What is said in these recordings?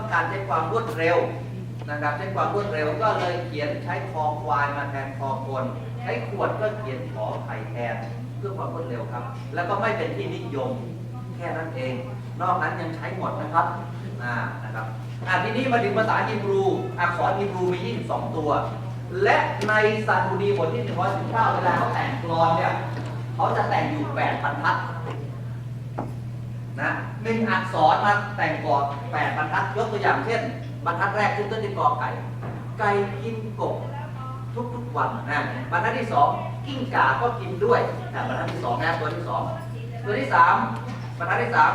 ต้องการใช้ความรวดเร็วนะครับใช้ความรวดเร็วก็เลยเขียนใช้คอควายมาแทนคอคนใช้ขวดก็เขียนขอไข่แทนเพื่อความรวดเร็วครับ แล้วก็ไม่เป็นที่นิยมแค่นั้นเอง นอกนั้นยังใช้หมดนะครับอ่านะครับอ่าทีนี้มาถึงภาษาฮีบรูอักษรฮีบรูมี 22 ตัว และในซาดูดีบทที่119เวลาเขาแต่งกลอนเนี่ยเขาจะแต่งอยู่ 8 บรรทัด นะหนึ่งอักษรมาแต่งก่อนแปดบรรทัดยกตัวอย่างเช่น บรรทัดแรกขึ้นต้นด้วยกอไก่ ไก่กินกบทุกทุกๆวันนะบรรทัดที่สองกิ้งก่าก็กินด้วยนะบรรทัดที่สองนะตัวที่สองตัวที่สามบรรทัดที่สาม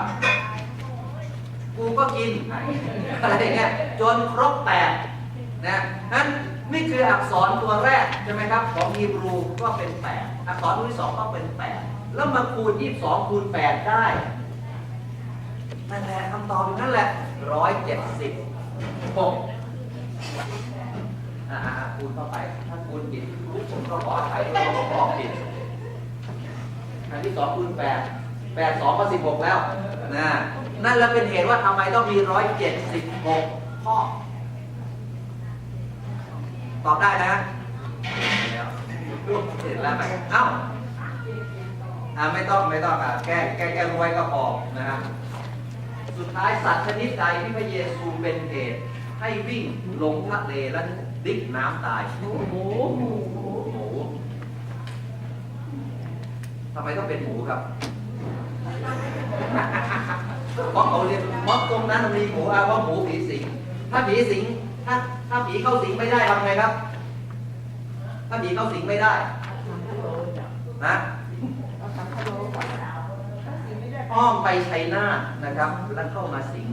กูก็กินอะไรอย่างเงี้ยจนครบแปดนะนั้นนี่คืออักษรตัวแรกใช่ไหมครับของฮีบรูก็เป็นแปดอักษรตัวที่สองก็เป็นแปดแล้วมาคูณยี่สิบสองคูณแปดได้ นั่นแหละคำตอบอยู่นั่นแหละร้อยเจ็ดสิบหกอ่าๆคูณเข้าไป ถ้าคูณผิดผมก็ขออภัยด้วยผมบอกผิดอันที่สองคูณแปดแปดสองก็สิบหกแล้วนะนั่นแหละเป็นเหตุว่าทำไมต้องมีร้อยเจ็ดสิบหกข้อ ตอบได้นะแล้วเห็นแล้วไหมเอ้าอ่าไม่ต้องไม่ต้องอะแก้แก้แก้รวยก็พอนะครับ สุดท้ายสัตว์ชนิดใดที่พระเยซูเป็นเหตุให้วิ่งลงทะเลและดิ้นน้ำตายหมูหมูหมูทำไมต้องเป็นหมูครับเพราะเขาเรียนเพราะตรงนั้นมันมีหมูอาว่าหมูผีสิงถ้าผีสิงถ้าถ้าผีเข้าสิงไม่ได้ทำไงครับ ถ้าผีเข้าสิงไม่ได้ นะ อ้อมไปชัยนาทนะครับ แล้วเข้ามาสิง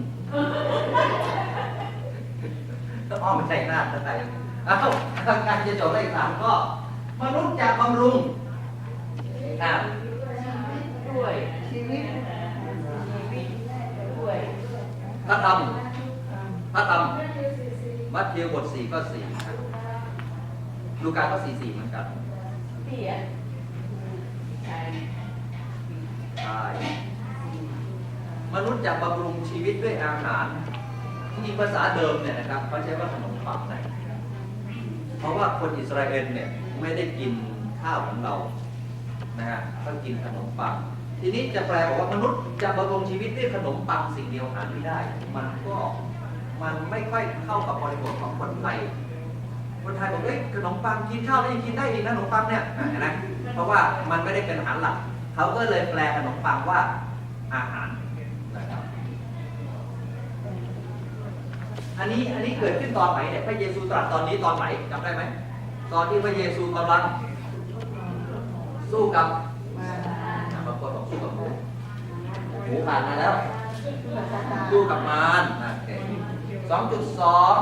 อ้อมไปชัยนาทแล้วไปเอ้าการจะจบได้อีกสามก็มนุษย์จะบำรุงอะด้วยชีวิตชีวิตด้วยพระธรรมพระธรรมมัทธิวบทสี่ก็สี่ครับลูกาก็สี่สี่เหมือนกันเสียใช่ใช่ มนุษย์จะบำรุงชีวิตด้วยอาหารจริงๆภาษาเดิมเนี่ยนะครับเขาใช้ว่าขนมปังนะเพราะว่าคนอิสราเอลเนี่ยไม่ได้กินข้าวของเรานะฮะเขากินขนมปัง ทีนี้จะแปลบอกว่ามนุษย์จะบำรุงชีวิตด้วยขนมปังสิ่งเดียวหาไม่ได้ มันก็มันไม่ค่อยเข้ากับบริบทของคนไทยคนไทยบอกเอ้ยขนมปังกินข้าวแล้วยังกินได้อีกนะขนมปังเนี่ยอะเพราะว่ามันไม่ได้เป็นอาหารหลักเขาก็เลยแปลขนมปังว่าอาหารนะครับ อันนี้อันนี้เกิดขึ้นตอนไหนเนี่ยพระเยซูตรัสตอนนี้ตอนไหนจำได้ไหมตอนที่พระเยซูกำลังสู้กับบางคนบอกสู้กับหมูหมูผ่านมาแล้วสู้กับมารสองจุดสอง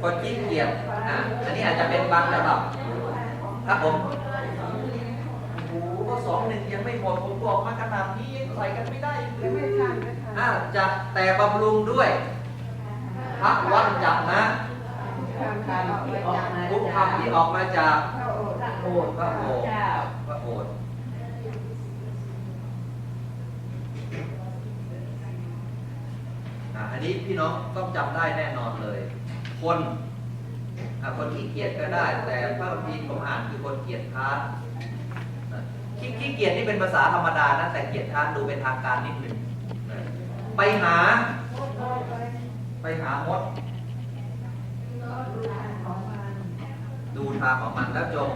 คนขี้เกียจอะอันนี้อาจจะเป็นบางฉบับครับผมโอ้โห ก็สองหนึ่งยังไม่หมดผมบอกมาขนาดนี้ยังใส่กันไม่ได้เลยไม่ทันอะจะแต่บำรุงด้วยพักวัดจับนะคำที่ออกมาทุกคำที่ออกมาจากพระโอษฐ์พระโอษฐ์พระเจ้าพระโอษฐ์อะอันนี้พี่น้องต้องจำได้แน่นอนเลย คนอะคนขี้เกียจก็ได้ แต่พระคัมภีร์ผมอ่านคือคนเกียจค้านนะ ขี้ขี้เกียจนี่เป็นภาษาธรรมดานะแต่เกียจค้านดูเป็นทางการนิดหนึ่งไปหา ไปหามด ดูทางของมันแล้วจง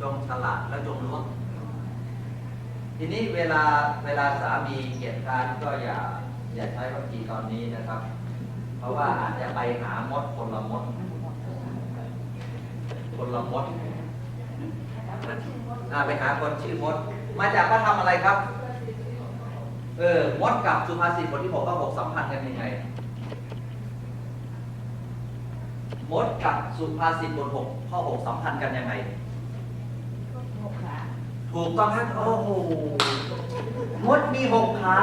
จงฉลาดและจงรู้ทีนี้เวลาเวลาสามีเกียรติการก็อย่าอย่าใช้คำจีตอนนี้นะครับ เพราะว่าอาจจะไปหามดคนละมดคนละมด อ่าไปหาคนชื่อมด มาจากพระธรรมอะไรครับ เออ มดกับสุภาษิตบทที่หกข้อหกสัมพันธ์กันยังไง มดกับสุภาษิตบทหกข้อหกสัมพันธ์กันยังไง ถูกต้องครับโอ้โห มดมีหกขา